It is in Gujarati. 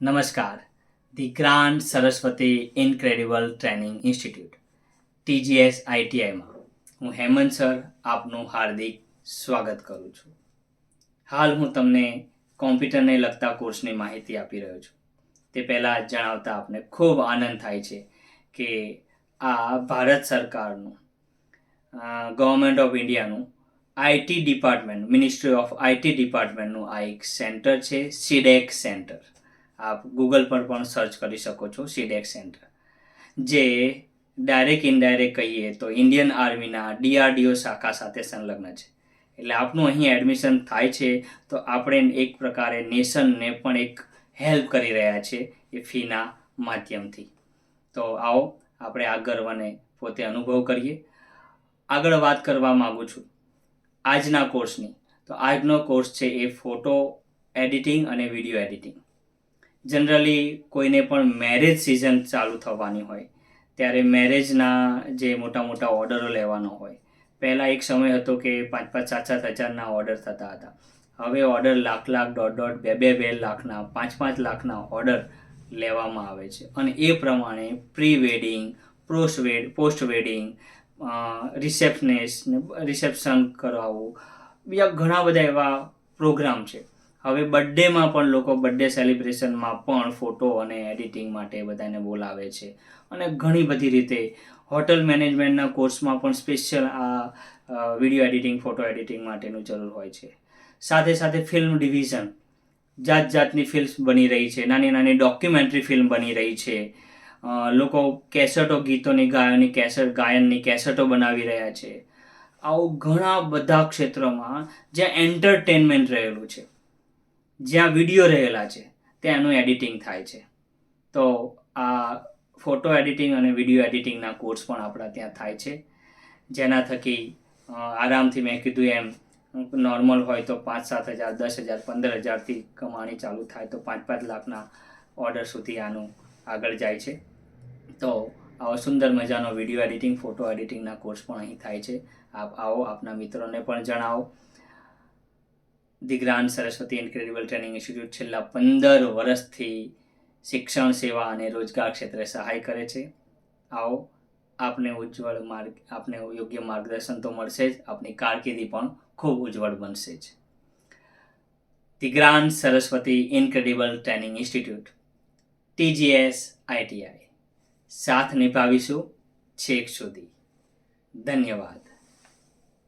નમસ્કાર. The grand Saraswati incredible training institute TGS આઈટીઆઈમાં હું હેમંત સર, આપનું હાર્દિક સ્વાગત કરું છું. હાલ હું તમને કોમ્પ્યુટરને લગતા કોર્સની માહિતી આપી રહ્યો છું. તે પહેલાં જણાવતા આપને ખૂબ આનંદ થાય છે કે આ ભારત સરકારનું government of ઇન્ડિયાનું IT department ministry of IT ડિપાર્ટમેન્ટનું આ એક સેન્ટર છે સીડેક સેન્ટર આપ ગૂગલ પર પણ સર્ચ કરી શકો છો સીડેક સેન્ટર જે ડાયરેક્ટ ઇનડાયરેક્ટ કહીએ તો ઇન્ડિયન આર્મીના ડીઆરડીઓ શાખા સાથે સંલગ્ન છે. એટલે આપનું અહીં એડમિશન થાય છે તો આપણે એક પ્રકારે નેશનને પણ એક હેલ્પ કરી રહ્યા છે એ ફીના માધ્યમથી. તો આવો આપણે આ ગર્વને પોતે અનુભવ કરીએ. આગળ વાત કરવા માગું છું. આજના કોર્સની તો આજનો કોર્સ છે એ ફોટો એડિટિંગ અને વીડિયો એડિટિંગ જનરલી કોઈને પણ મેરેજ સિઝન ચાલુ થવાની હોય, ત્યારે મેરેજના જે મોટા મોટા ઓર્ડરો લેવાનો હોય, પહેલાં એક સમય હતો કે પાંચ પાંચ સાત સાત હજારના ઓર્ડર થતા હતા. હવે ઓર્ડર લાખ લાખ દોઢ દોઢ બે બે બે લાખના પાંચ પાંચ લાખના ઓર્ડર લેવામાં આવે છે. અને એ પ્રમાણે pre wedding post wed post wedding receptionist reception કરાવવું બીજા ઘણા બધા એવા પ્રોગ્રામ છે. હવે બર્થડેમાં પણ લોકો બર્થડે સેલિબ્રેશનમાં પણ ફોટો અને એડિટિંગ માટે બધાને બોલાવે છે. અને ઘણી બધી રીતે હોટલ મેનેજમેન્ટના કોર્સમાં પણ સ્પેશિયલ આ વીડિયો એડિટિંગ ફોટો એડિટિંગ માટેનું જરૂર હોય છે. સાથે સાથે ફિલ્મ ડિવિઝન જાત જાતની ફિલ્મ્સ બની રહી છે. નાની નાની ડોક્યુમેન્ટરી ફિલ્મ બની રહી છે. લોકો કેસેટો ગીતોની ગાયનની કેસેટ ગાયનની કેસેટો બનાવી રહ્યા છે. આવું ઘણા બધા ક્ષેત્રોમાં જ્યાં એન્ટરટેનમેન્ટ રહેલું છે. જ્યાં વીડિયો રહેલા છે, ત્યાં એનું એડિટિંગ થાય છે. તો આ ફોટો એડિટિંગ અને વીડિયો એડિટિંગના કોર્સ પણ આપણા ત્યાં થાય છે. જેના થકી આરામથી મેં કીધું એમ નોર્મલ હોય તો પાંચ સાત હજાર, દસ હજાર, પંદર હજારથી કમાણી ચાલુ થાય તો પાંચ પાંચ લાખના ઓર્ડર સુધી આનું આગળ જાય છે. તો આવો સુંદર મજાનો વીડિયો એડિટિંગ ફોટો એડિટિંગના કોર્સ પણ અહીં થાય છે. આપ આવો, આપના મિત્રોને પણ જણાવો. The grand Saraswati incredible training institute છેલ્લા પંદર વર્ષથી શિક્ષણ, સેવા અને રોજગાર ક્ષેત્રે સહાય કરે છે. આવો, આપને ઉજ્જવળ માર્ગ, આપને યોગ્ય માર્ગદર્શન તો મળશે જ, આપની કારકિર્દી પણ ખૂબ ઉજ્જવળ બનશે જ. The grand Saraswati incredible training institute TGS ITI સાથ નિભાવીશું છેક સુધી. ધન્યવાદ.